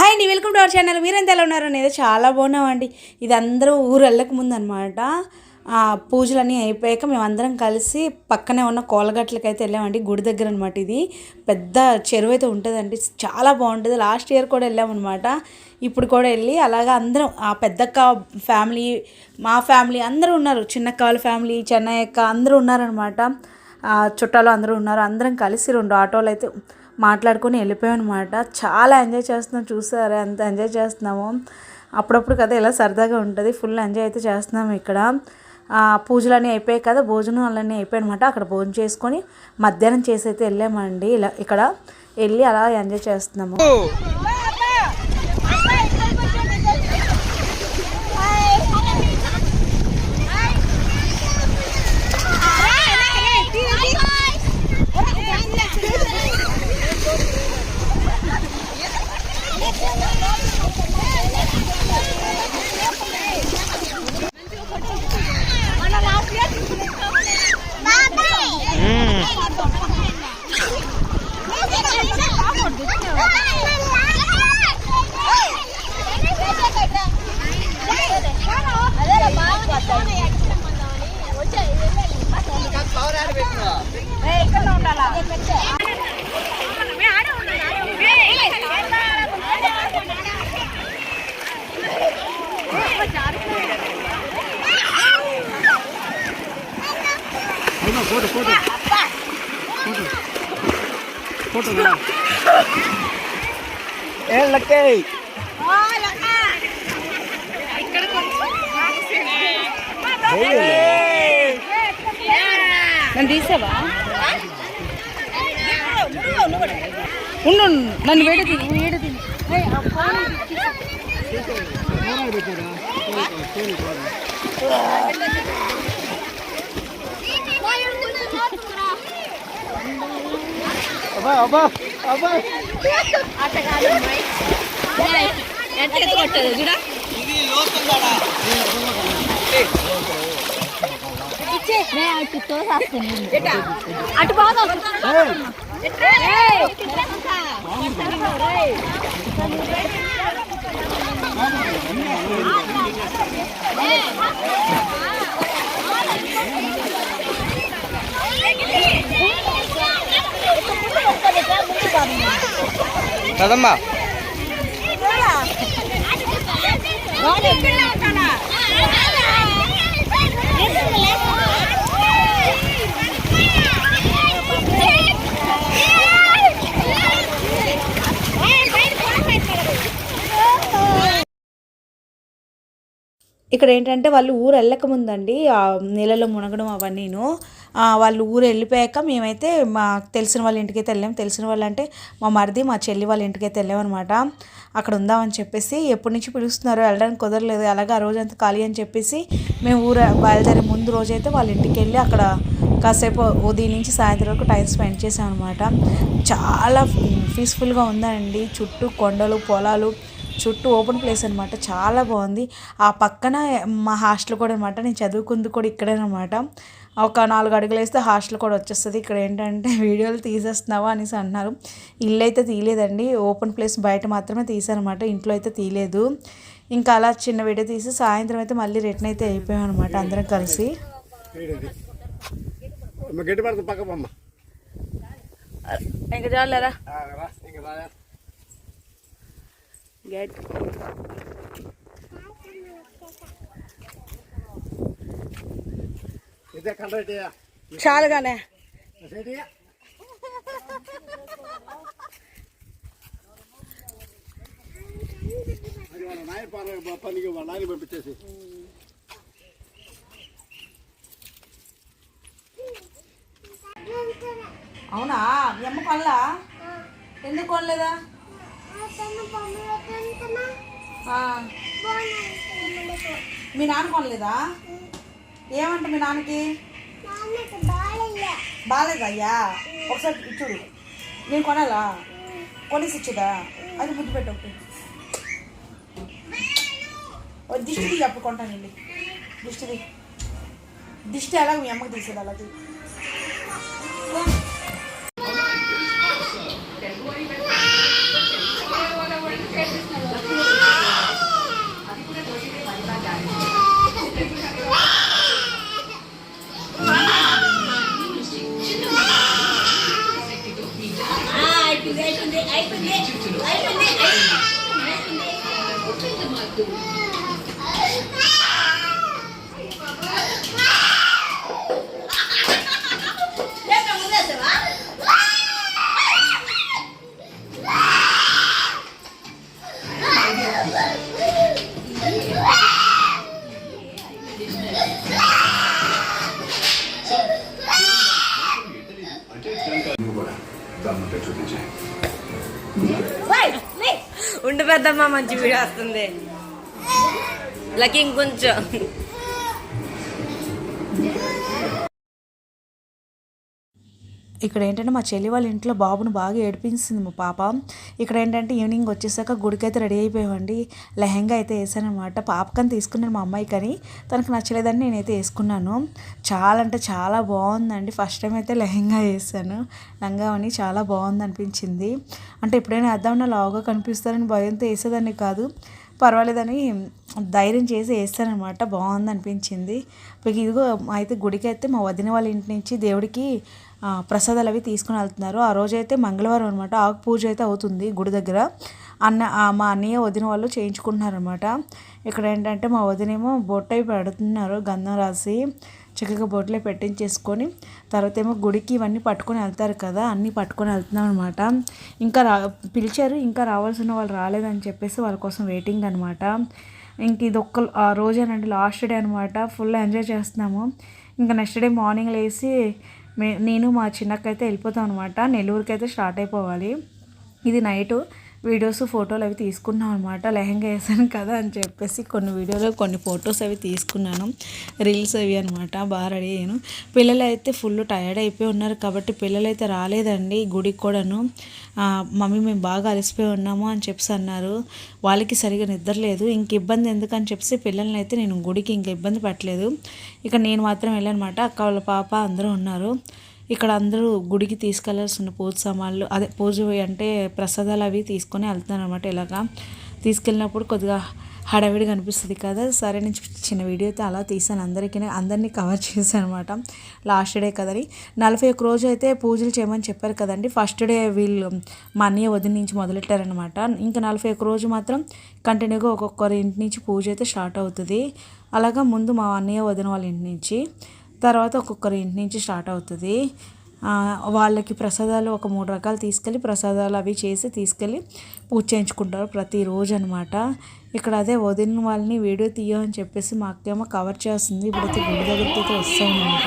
Hi అండి welcome to our channel. మీరెంత ఎలా ఉన్నారు? అనేది చాలా బాగున్నామండి. ఇది అందరూ ఊరు వెళ్ళక ముందు అనమాట పూజలన్నీ అయిపోయాక మేమందరం కలిసి పక్కనే ఉన్న కోలగట్లకి అయితే వెళ్ళామండి. గుడి దగ్గర అనమాట ఇది. పెద్ద చెరువు అయితే ఉంటుందండి. చాలా బాగుంటుంది. లాస్ట్ ఇయర్ కూడా వెళ్ళామన్నమాట ఇప్పుడు కూడా వెళ్ళి అలాగా అందరం ఆ పెద్దక్క ఫ్యామిలీ మా ఫ్యామిలీ అందరూ ఉన్నారు. చిన్నక్క వాళ్ళ ఫ్యామిలీ చెన్నై అక్క అందరూ ఉన్నారనమాట. చుట్టాలు అందరూ ఉన్నారు. అందరం కలిసి రెండు ఆటోలు అయితే మాట్లాడుకొని వెళ్ళిపోయాం అనమాట చాలా ఎంజాయ్ చేస్తున్నాం. చూసారా? ఎంత ఎంజాయ్ చేస్తున్నాము. అప్పుడప్పుడు కదా ఇలా సరదాగా ఉంటుంది. ఫుల్ ఎంజాయ్ అయితే చేస్తున్నాము ఇక్కడ. పూజలన్నీ అయిపోయాయి కదా. భోజనం అన్నీ అయిపోయాయి అనమాట అక్కడ భోజనం చేసుకొని మధ్యాహ్నం చేసి అయితే వెళ్ళామండి. ఇలా ఇక్కడ వెళ్ళి అలా ఎంజాయ్ చేస్తున్నాము. నన్ను తీసావా ఉండు నన్ను వేడి తిని వేడి తిని అబ్బా అబ్బా అబ్బా అటు బాగా కదమ్మా ఇక్కడ ఇక్కడ ఏంటంటే వాళ్ళు ఊరు వెళ్ళకముందండి ఆ నీళ్ళలో మునగడం అవన్నీను. వాళ్ళు ఊరు వెళ్ళిపోయాక మేమైతే మా తెలిసిన వాళ్ళ ఇంటికైతే వెళ్ళాం. తెలిసిన వాళ్ళు అంటే మా మరిది మా చెల్లి వాళ్ళ ఇంటికైతే వెళ్ళామన్నమాట. అక్కడ ఉందామని చెప్పేసి ఎప్పటి నుంచి పిలుస్తున్నారు వెళ్ళడానికి కుదరలేదు. అలాగే ఆ రోజంతా ఖాళీ అని చెప్పేసి మేము ఊరు బయలుదేరే ముందు రోజైతే వాళ్ళ ఇంటికి వెళ్ళి అక్కడ కాసేపు ఉదయం నుంచి సాయంత్రం వరకు టైం స్పెండ్ చేసాం అనమాట చాలా పీస్ఫుల్గా ఉందండి. చుట్టూ కొండలు పొలాలు చుట్టూ ఓపెన్ ప్లేస్ అనమాట చాలా బాగుంది. ఆ పక్కన మా హాస్టల్ కూడా అనమాట నేను చదువుకుంది కూడా ఇక్కడేనమాట. ఒక నాలుగు అడుగులు వేస్తే హాస్టల్ కూడా వచ్చేస్తుంది. ఇక్కడ ఏంటంటే వీడియోలు తీసేస్తున్నావా అనేసి అన్నారు ఇల్లు అయితే తీయలేదండి. ఓపెన్ ప్లేస్ బయట మాత్రమే తీసానమాట ఇంట్లో అయితే తీయలేదు. ఇంకా అలా చిన్న వీడియో తీసి సాయంత్రం అయితే మళ్ళీ రిటర్న్ అయితే అయిపోయాం అనమాట అందరం కలిసి. ఇంకా చాలేరా గెట్ చాలుగానే. పనికి వాళ్ళ నాయన పంపించేసి. అవునా? మీ అమ్మ కొనలా? ఎందుకు కొనలేదా? మీ నాన్న కొనలేదా? ఏమంట మీ నాన్నకి? బాగాలేదా అయ్యా ఒకసారి ఇచ్చుడు. నేను కొనాలా? కొనేసి ఇచ్చుదా అది ముద్దు పెట్టు ఒకటి. దిష్టిది వెళ్ళి దిష్టిది దిష్టి ఎలాగ మీ అమ్మకి తీసేది అలాగే? Yeah, come on, that's మంచి వీడియో వస్తుంది. లకి ఇంకొంచెం. ఇక్కడ ఏంటంటే మా చెల్లి వాళ్ళ ఇంట్లో బాబును బాగా ఏడిపించింది మా పాప. ఇక్కడ ఏంటంటే ఈవినింగ్ వచ్చేసాక గుడికి అయితే రెడీ అయిపోయామండి. లెహంగా అయితే వేసానమాట పాపకని తీసుకున్నాను మా అమ్మాయి కానీ తనకు నచ్చలేదని నేనైతే వేసుకున్నాను. చాలా అంటే చాలా బాగుందండి. ఫస్ట్ టైం అయితే లెహంగా వేసాను. లంగావని చాలా బాగుంది అనిపించింది అంటే ఎప్పుడైనా వేద్దామన్నా లావుగా కనిపిస్తారని భయంతో వేసేదాన్ని కాదు. పర్వాలేదని ధైర్యం చేసి వేస్తానమాట బాగుంది అనిపించింది ఇదిగో అయితే గుడికి అయితే మా వదిన వాళ్ళ ఇంటి నుంచి దేవుడికి ప్రసాదాలు అవి తీసుకుని వెళ్తున్నారు. ఆ రోజైతే మంగళవారం అనమాట ఆకు పూజ అయితే అవుతుంది గుడి దగ్గర. అన్న మా అన్నయ్య వదిన వాళ్ళు చేయించుకుంటున్నారనమాట ఇక్కడ ఏంటంటే మా వదినేమో బొట్టై పెడుతున్నారు గంధం రాసి చక్కగా బొట్లో పెట్టించేసుకొని తర్వాత ఏమో గుడికి ఇవన్నీ పట్టుకొని వెళ్తారు కదా అన్నీ పట్టుకొని వెళ్తున్నాం అనమాట ఇంకా రా పిలిచారు ఇంకా రావాల్సిన వాళ్ళు రాలేదని చెప్పేసి వాళ్ళ కోసం వెయిటింగ్ అనమాట ఇంక ఇది ఒక్క ఆ రోజేనండి లాస్ట్ డే అనమాట ఫుల్ ఎంజాయ్ చేస్తున్నాము. ఇంకా నెక్స్ట్ డే మార్నింగ్ లేచి నేను మా చిన్నకైతే వెళ్ళిపోతాం అనమాట నెల్లూరుకి అయితే స్టార్ట్ అయిపోవాలి. ఇది నైటు వీడియోస్ ఫోటోలు అవి తీసుకున్నాం అనమాట లెహంగా వేసాను కదా అని చెప్పేసి కొన్ని వీడియోలు కొన్ని ఫొటోస్ అవి తీసుకున్నాను. రీల్స్ అవి అనమాట బాగా రెడీ అయ్యాను. పిల్లలు అయితే ఫుల్ టైర్డ్ అయిపోయి ఉన్నారు కాబట్టి పిల్లలు అయితే రాలేదండి గుడికి కూడాను. మమ్మీ మేము బాగా అలసిపోయి ఉన్నాము అని చెప్పేసి అన్నారు. వాళ్ళకి సరిగా నిద్ర లేదు. ఇంక ఇబ్బంది ఎందుకని చెప్పేసి పిల్లల్ని అయితే నేను గుడికి ఇంక ఇబ్బంది పెట్టలేదు. ఇక నేను మాత్రం వెళ్ళానమాట అక్క వాళ్ళ పాప అందరూ ఉన్నారు. ఇక్కడ అందరూ గుడికి తీసుకెళ్ళాల్సిన పూజ సామాన్లు అదే పూజ అంటే ప్రసాదాలు అవి తీసుకొని వెళ్తున్నాను అనమాట ఇలాగా. తీసుకెళ్ళినప్పుడు కొద్దిగా హడావిడిగా అనిపిస్తుంది కదా సరే నేను చిన్న వీడియో అయితే అలా తీసాను అందరికీ అందరినీ కవర్ చేశాను అనమాట లాస్ట్ డే కదని నలభై ఒక్క రోజు అయితే పూజలు చేయమని చెప్పారు కదండి. ఫస్ట్ డే వీళ్ళు మా అన్నయ్య వదిన నుంచి మొదలెట్టారనమాట ఇంకా నలభై ఒక్క రోజు మాత్రం కంటిన్యూగా ఒక్కొక్కరి ఇంటి నుంచి పూజ అయితే స్టార్ట్ అవుతుంది. అలాగా ముందు మా అన్నయ్య వదిన వాళ్ళ ఇంటి నుంచి తర్వాత ఒక్కొక్కరి ఇంటి నుంచి స్టార్ట్ అవుతుంది. వాళ్ళకి ప్రసాదాలు ఒక మూడు రకాలు తీసుకెళ్ళి ప్రసాదాలు అవి చేసి తీసుకెళ్ళి పూజ చేయించుకుంటారు ప్రతిరోజు అనమాట ఇక్కడ అదే వదిన వాళ్ళని వీడియో తీయ అని చెప్పేసి మా అక్కేమో కవర్ చేస్తుంది. ఇప్పుడైతే గుడి దగ్గరికి అయితే వస్తామన్నమాట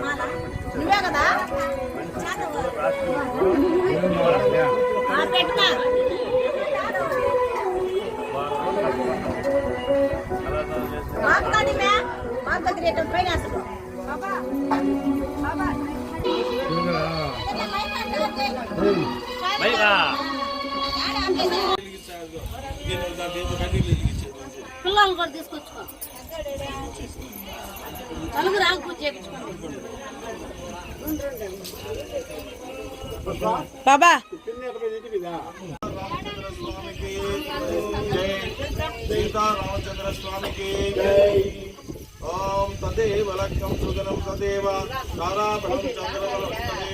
కావాలా నువ్వే కదా పెట్టున్నా మాకు కానీ మే మాకు దగ్గర ఎక్కడ పిల్లలు కూడా తీసుకొచ్చుకో. నలుగురు ఆకు పూజ చేయించుకోండి బాబా. సీతారామచంద్ర స్వామికి ఓం తదేవ లక్ష్యం సుగరం తదేవ తారాబలం చంద్రబలం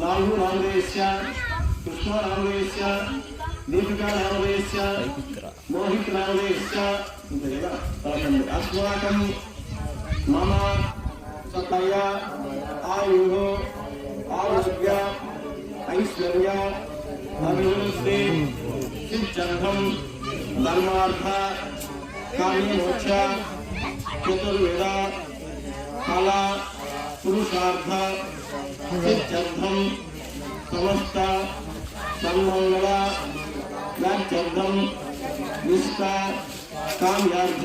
నాలుగు నాలుగేస్య కృష్ణ నాలుగేస్య దీపికా నాలుగేస్య మోహిత్ నాలుగేస్య अस्माकं मम सकय आयुः आरोग्य ऐश्वर्य अभिवृद्धि सिद्धं धर्मार्थ काम्यमोक्ष चतुर्वेद, कला, पुरुषार्थ सिद्धं समस्त सन्मंगल राज्यर्थं निष्ठा, काम्यार्थ।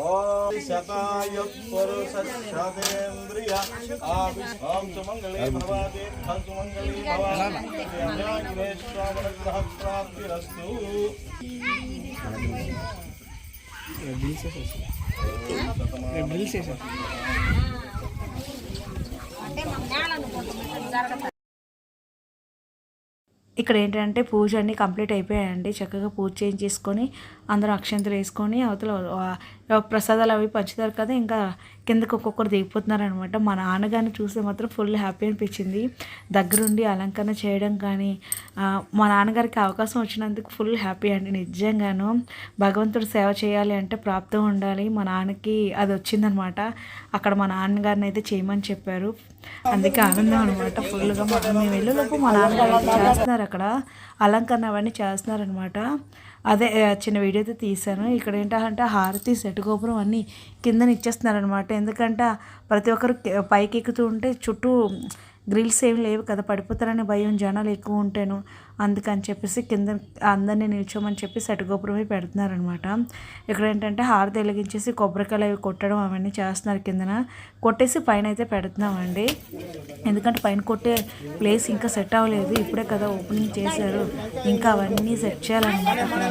ఓం శతాయ పురుష శతేంద్రియ ఓం సుమంగళే భవాదే ధన్ సుమంగళే గ్రహ ప్రాప్తిరస్తు ఇక్కడ ఏంటంటే పూజ అన్నీ కంప్లీట్ అయిపోయాయండి. చక్కగా పూజ చేయించేసుకొని అందరూ అక్షంతలు వేసుకొని అవతల ప్రసాదాలు అవి పంచుతారు కదా ఇంకా కిందకి ఒక్కొక్కరు దిగిపోతున్నారు అనమాట మా నాన్నగారిని చూస్తే మాత్రం ఫుల్ హ్యాపీ అనిపించింది. దగ్గరుండి అలంకరణ చేయడం కానీ మా నాన్నగారికి అవకాశం వచ్చినందుకు ఫుల్ హ్యాపీ అండి. నిజంగాను భగవంతుడు సేవ చేయాలి అంటే ప్రాప్తం ఉండాలి. మా నాన్నకి అది వచ్చిందనమాట. అక్కడ మా నాన్నగారిని అయితే చేయమని చెప్పారు. అందుకే ఆనందం అనమాట ఫుల్గా. మేము వెళ్ళేలోపు మా నాన్నగారు చేస్తున్నారు అక్కడ. అలంకరణ అవన్నీ చేస్తున్నారు అనమాట అదే చిన్న వీడియో అయితే తీశాను. ఇక్కడ ఏంటంటే హారతి సెటుగోపురం అన్నీ కిందన ఇచ్చేస్తున్నారనమాట ఎందుకంటే ప్రతి ఒక్కరు పైకి ఎక్కుతూ ఉంటే చుట్టూ గ్రిల్స్ ఏం లేవు కదా పడిపోతారనే భయం జనాలు ఎక్కువ ఉంటాను. అందుకని చెప్పేసి కింద అందరినీ నిల్చోమని చెప్పి సెట్ గోపురమే పెడుతున్నారనమాట ఇక్కడ ఏంటంటే హారతి వెలిగించేసి కొబ్బరికాయలు అవి కొట్టడం అవన్నీ చేస్తున్నారు కిందన. కొట్టేసి పైన అయితే పెడుతున్నామండి. ఎందుకంటే పైన కొట్టే ప్లేస్ ఇంకా సెట్ అవ్వలేదు. ఇప్పుడే కదా ఓపెనింగ్ చేశారు. ఇంకా అవన్నీ సెట్ చేయాలన్నమాట అక్కడ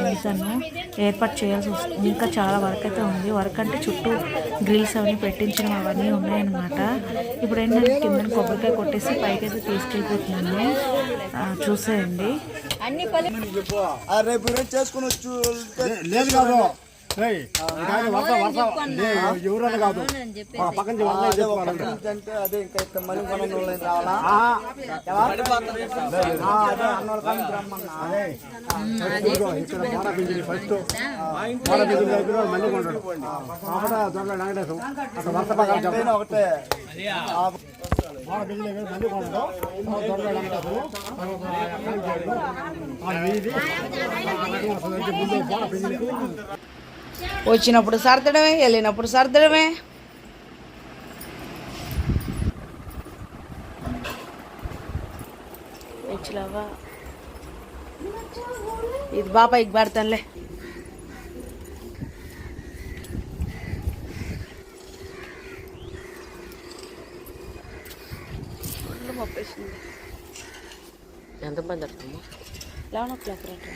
ఏర్పాటు చేయాల్సి వస్తుంది. ఇంకా చాలా వర్క్ అయితే ఉంది. వర్క్ అంటే చుట్టూ గ్రిల్స్ అవన్నీ పెట్టించడం అవన్నీ ఉన్నాయన్నమాట. ఇప్పుడు ఏంటంటే కింద కొబ్బరికాయ కొట్టేసి పైకి అయితే తీసుకెళ్ళిపోతున్నాను ఆ, చూసేయండి. రేపు రేపు చేసుకుని వచ్చు లేదు కాదు. పక్కన అంటే అదే ఇంకా మళ్ళీ మనం రావాలా? ఫస్ట్ దగ్గర మళ్ళీ కొంటాడు. అక్కడ దొంగ అక్కడ పక్కన ఒకటే. మోడ బింజిని దగ్గర మళ్ళీ కొంటాడు దొంగ వెంకటేశం ఆ వీధి ముందు మోడ బింజిని వచ్చినప్పుడు సర్దడమే వెళ్ళినప్పుడు సర్దడమే ఇచ్చిలావా ఇది బాబాయ్కి పెడతానులే మొప్పేసింది ఎంత మంది అర్థమ్మా లెవెన్ ఓ క్లాక్ రండి.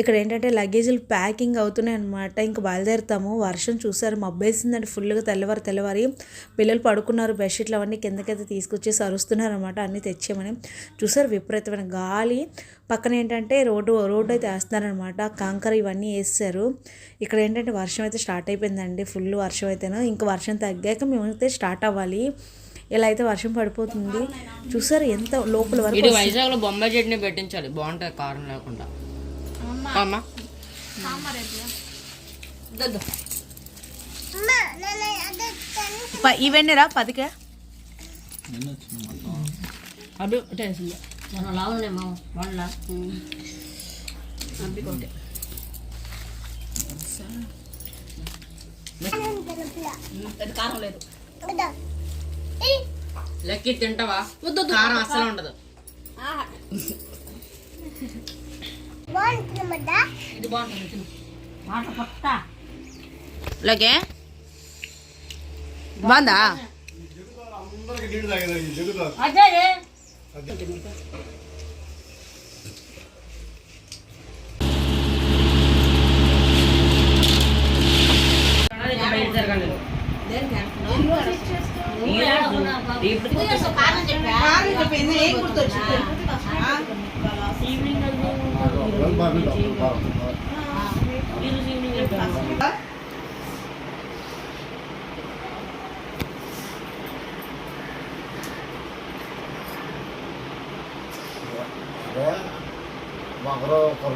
ఇక్కడ ఏంటంటే లగేజీలు ప్యాకింగ్ అవుతున్నాయి అనమాట ఇంకా బయలుదేరుతాము. వర్షం చూసారు మబ్బేసిందండి. ఫుల్గా తెల్లవారు తెల్లవారి పిల్లలు పడుకున్నారు. బెడ్షీట్లు అవన్నీ కిందకైతే తీసుకొచ్చేసి అరుస్తున్నారు అనమాట అన్నీ తెచ్చామని చూసారు విపరీతమైన గాలి. పక్కన ఏంటంటే రోడ్డు రోడ్డు అయితే వేస్తున్నారనమాట కాంకర ఇవన్నీ వేస్తారు ఇక్కడ ఏంటంటే వర్షం అయితే స్టార్ట్ అయిపోయిందండి. ఫుల్ వర్షం అయితేను. ఇంకా వర్షం తగ్గాక మేమైతే స్టార్ట్ అవ్వాలి. ఇలా అయితే వర్షం పడిపోతుంది. చూసారు ఎంత లోపల వరకు ఇది వైజాగ్లో బొంబాయి చట్నీ పెట్టించాలి. బాగుంటుంది కారం లేకుండా. ప- ఇవన్నీరా? పదికే? అవి టేస్ట్ మన లావులే మా వాళ్ళ. అవి కొంటే కారం లేదు. లెక్కి తింటావా? కారం అస్సలు ఉండదు. ఇది బాగుంటుంది తిను. లగే బాగుందా. అదే.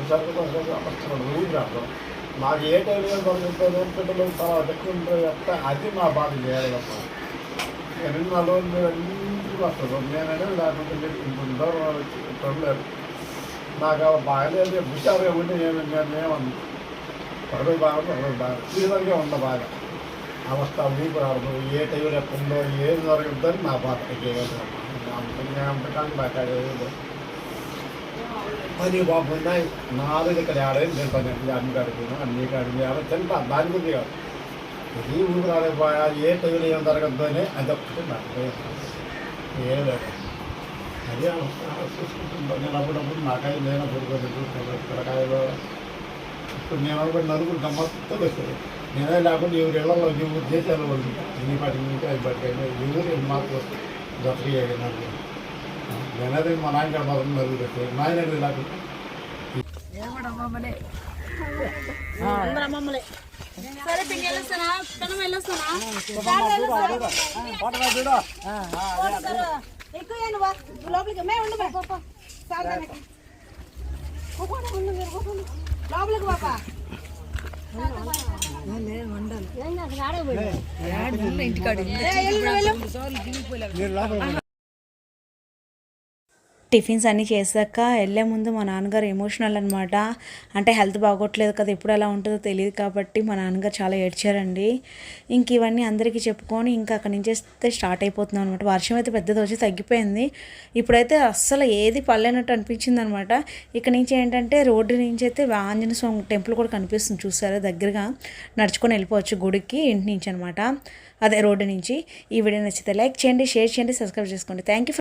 ఒకరు కొన్నిసార్లు ఊరికి రాదు మాకు ఏ టైంలో దొరుకుతుందో పిల్లలు తర్వాత ఎక్కువ ఉంటారు చెప్తే అది మా బాధ చేయాలి నేను రెండు అన్నింటికి వస్తుంది నేనైనా లేకపోతే ఇంకొంచెం దూరం వచ్చి చూడలేరు నాకు అలా బాగలేదు హుషారుగా ఉంటే నేను నేనేమన్నా ఒకరోజు బాగా ఒకరోజు బాగా ఈ ఉన్న బాగా అవస్థ మీకు రావడం ఏ టైం ఎక్కడ ఉందో ఏది నా బాధ అంతకాలం మాట్లాడేది లేదు. అది నాలుగు ఇక్కడ ఆడేది నేను పని అన్ని కాడిపోయినా అన్ని కాడిపోయినా తింటా? దాని గురించి కాదు. ఇది ఊరు రాలేకపోయా? ఏ టైంలో ఏం జరగద్దు అని అది ఒక్కటి నాకు ఏం లేదు. అదే చూసుకుంటుంది నేను అప్పుడప్పుడు నాకాయ నేను పిల్లకాయలు ఇప్పుడు నేను అనుకున్న నలుగురు గమ్మత్తులు వస్తుంది నేనే లేకుండా ఎవరు ఇళ్ళలో ఎవరు దేశాలు వాళ్ళు. ఇన్ని పాటికి నుంచి అది పట్టుకైనా ఎవరు మాకు దొరకలేదు నలుగురు నేనదే మా నాయన మాత్రం నలుగురు వచ్చాయి నాయన లేకుండా సరే పిండి టిఫిన్స్ అన్నీ చేశాక వెళ్ళే ముందు మా నాన్నగారు ఎమోషనల్ అనమాట అంటే హెల్త్ బాగోట్లేదు కదా ఎప్పుడు ఎలా ఉంటుందో తెలియదు కాబట్టి మా నాన్నగారు చాలా ఏడ్చారండి. ఇంక ఇవన్నీ అందరికీ చెప్పుకొని ఇంకా అక్కడి నుంచి అయితే స్టార్ట్ అయిపోతున్నాం అనమాట వర్షం అయితే పెద్దది వచ్చి తగ్గిపోయింది. ఇప్పుడైతే అస్సలు ఏది పల్లెనట్టు అనిపించింది అనమాట ఇక్కడ నుంచి ఏంటంటే రోడ్డు నుంచి అయితే ఆంజనేయ స్వామి టెంపుల్ కూడా కనిపిస్తుంది చూసారా దగ్గరగా. నడుచుకొని వెళ్ళిపోవచ్చు గుడికి ఇంటి నుంచి అనమాట అదే రోడ్డు నుంచి. ఈ వీడియో నచ్చితే లైక్ చేయండి షేర్ చేయండి సబ్స్క్రైబ్ చేసుకోండి. Thank you